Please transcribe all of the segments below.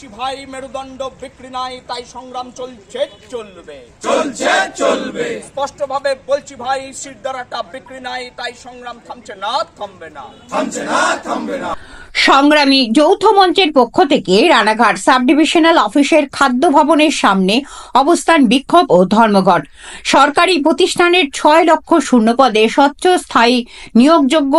ভাই মেরুদণ্ড বিক্রি নাই তাই সংগ্রাম চলছে চলবে। চলছে চলবে। স্পষ্টভাবে বলছি ভাই শিরদারাটা বিক্রি নাই তাই সংগ্রাম থামছে না থামবে না। থামছে না থামবে না। সংগ্রামী যৌথ মঞ্চের পক্ষ থেকে রানাঘাট সাব ডিভিশনাল অফিসের খাদ্য ভবনের সামনে অবস্থান বিক্ষোভ ও ধর্মঘট। সরকারি প্রতিষ্ঠানের ছয় লক্ষ শূন্যপদে স্বচ্ছ, স্থায়ী, নিয়োগযোগ্য,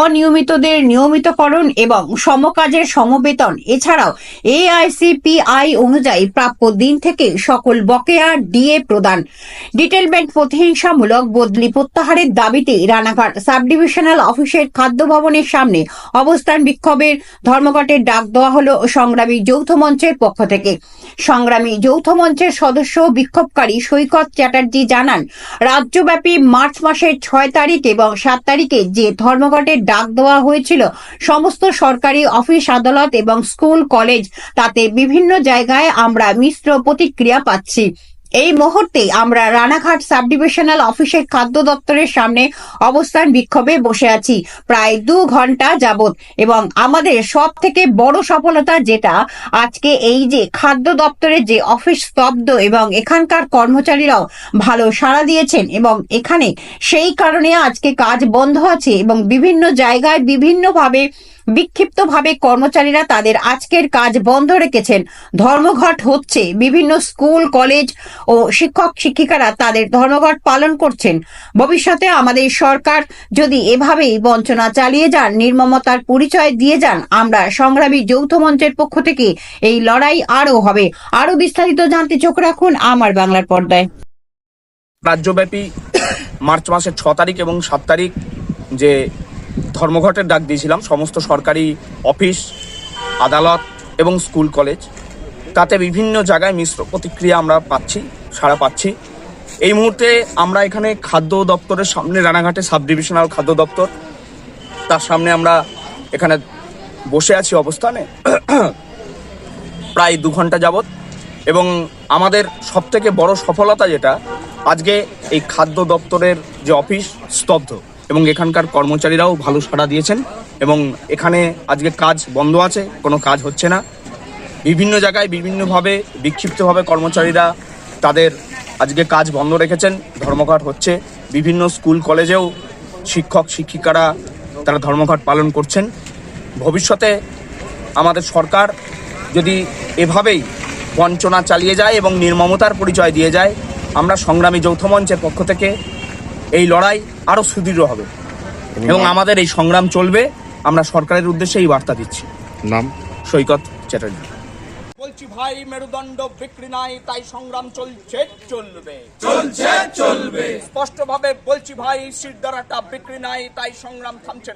অনিয়মিতদের নিয়মিতকরণ এবং সমকাজের সমবেতন। এছাড়াও এআইসিপিআই অনুযায়ী প্রাপ্য দিন থেকে সকল বকেয়া ডিএ প্রদান। ডিটেলমেন্ট প্রতিহিংসামূলক বদলি প্রত্যাহারের দাবিতে রানাঘাট সাব ডিভিশনাল অফিসের খাদ্য ভবনের সামনে অবস্থান বিক্ষোভের ধর্মঘটের ডাক দেওয়া হলো সংগ্রামী যৌথ মঞ্চের পক্ষ থেকে। সংগ্রামী যৌথ মঞ্চের সদস্য বিক্ষোভকারী সৈকত চ্যাটার্জি জানান, রাজ্যব্যাপী মার্চ মাসের ছয় তারিখ এবং সাত তারিখে যে ধর্মঘটের ডাক দেওয়া হয়েছিল, সমস্ত সরকারি অফিস, আদালত এবং স্কুল, কলেজ, তাতে বিভিন্ন জায়গায় আমরা মিশ্র প্রতিক্রিয়া পাচ্ছি। এই মুহূর্তে আমরা রানাঘাট সাব ডিভিশনাল অফিসের খাদ্য দপ্তরের সামনে অবস্থান বিক্ষোভে বসে আছি। প্রায় দু ঘণ্টা যাবত এবং আমাদের সব থেকে বড় সফলতা যেটা, আজকে এই যে খাদ্য দপ্তরের যে অফিস স্তব্ধ এবং এখানকার কর্মচারীরাও ভালো সাড়া দিয়েছেন এবং এখানে সেই কারণে আজকে কাজ বন্ধ আছে এবং বিভিন্ন জায়গায় বিভিন্নভাবে বিক্ষিপ্তভাবে কর্মচারীরা তাদের আজকের কাজ বন্ধ রেখেছেন। ধর্মঘট হচ্ছে। বিভিন্ন স্কুল, কলেজ ও শিক্ষক, শিক্ষিকারা তাদের ধর্মঘট পালন করছেন। ভবিষ্যতে আমাদের সরকার যদি এভাবেই বঞ্চনা চালিয়ে যান, নির্মমতার পরিচয় দিয়ে যান, আমরা সংগ্রামী যৌথ মঞ্চের পক্ষ থেকে এই লড়াই আরও হবে। আরও বিস্তারিত জানতে চোখ রাখুন আমার বাংলার পর্দায়। রাজ্যব্যাপী মার্চ মাসের ছ তারিখ এবং সাত তারিখ যে ধর্মঘটের ডাক দিয়েছিলাম, সমস্ত সরকারি অফিস, আদালত এবং স্কুল, কলেজ। তাতে বিভিন্ন জায়গায় মিশ্র প্রতিক্রিয়া আমরা পাচ্ছি, সাড়া পাচ্ছি। এই মুহূর্তে আমরা এখানে খাদ্য দপ্তরের সামনে, রানাঘাটে সাব ডিভিশনাল খাদ্য দপ্তর। তার সামনে আমরা এখানে বসে আছি অবস্থানে। প্রায় দু ঘণ্টা যাবত এবং আমাদের সব থেকে বড় সফলতা যেটা, আজকে এই খাদ্য দপ্তরের যে অফিস স্তব্ধ। এবং এখানকার কর্মচারীরাও ভালো সাড়া দিয়েছেন এবং এখানে আজকে কাজ বন্ধ আছে, কোনো কাজ হচ্ছে না। বিভিন্ন জায়গায় বিভিন্নভাবে বিক্ষিপ্তভাবে কর্মচারীরা তাদের আজকে কাজ বন্ধ রেখেছেন, ধর্মঘট হচ্ছে। বিভিন্ন স্কুল, কলেজেও শিক্ষক, শিক্ষিকারা তারা ধর্মঘট পালন করছেন। ভবিষ্যতে আমাদের সরকার যদি এভাবেই বঞ্চনা চালিয়ে যায় এবং নির্মমতার পরিচয় দিয়ে যায়, আমরা সংগ্রামী যৌথ মঞ্চের পক্ষ থেকে এই লড়াই আরও সুদৃঢ় হবে। এবং আমাদের এই সংগ্রাম চলবে। আমরা সরকারের উদ্দেশ্যে এই বার্তা দিচ্ছি। নাম? সৈকত চ্যাটার্জি। বলছি ভাই মেরুদণ্ড বিক্রি নাই তাই সংগ্রাম চলছে চলবে। চলছে চলবে। স্পষ্ট ভাবে বলছি ভাই সিদ্ধারাটা বিক্রি নাই তাই সংগ্রাম থামছে না।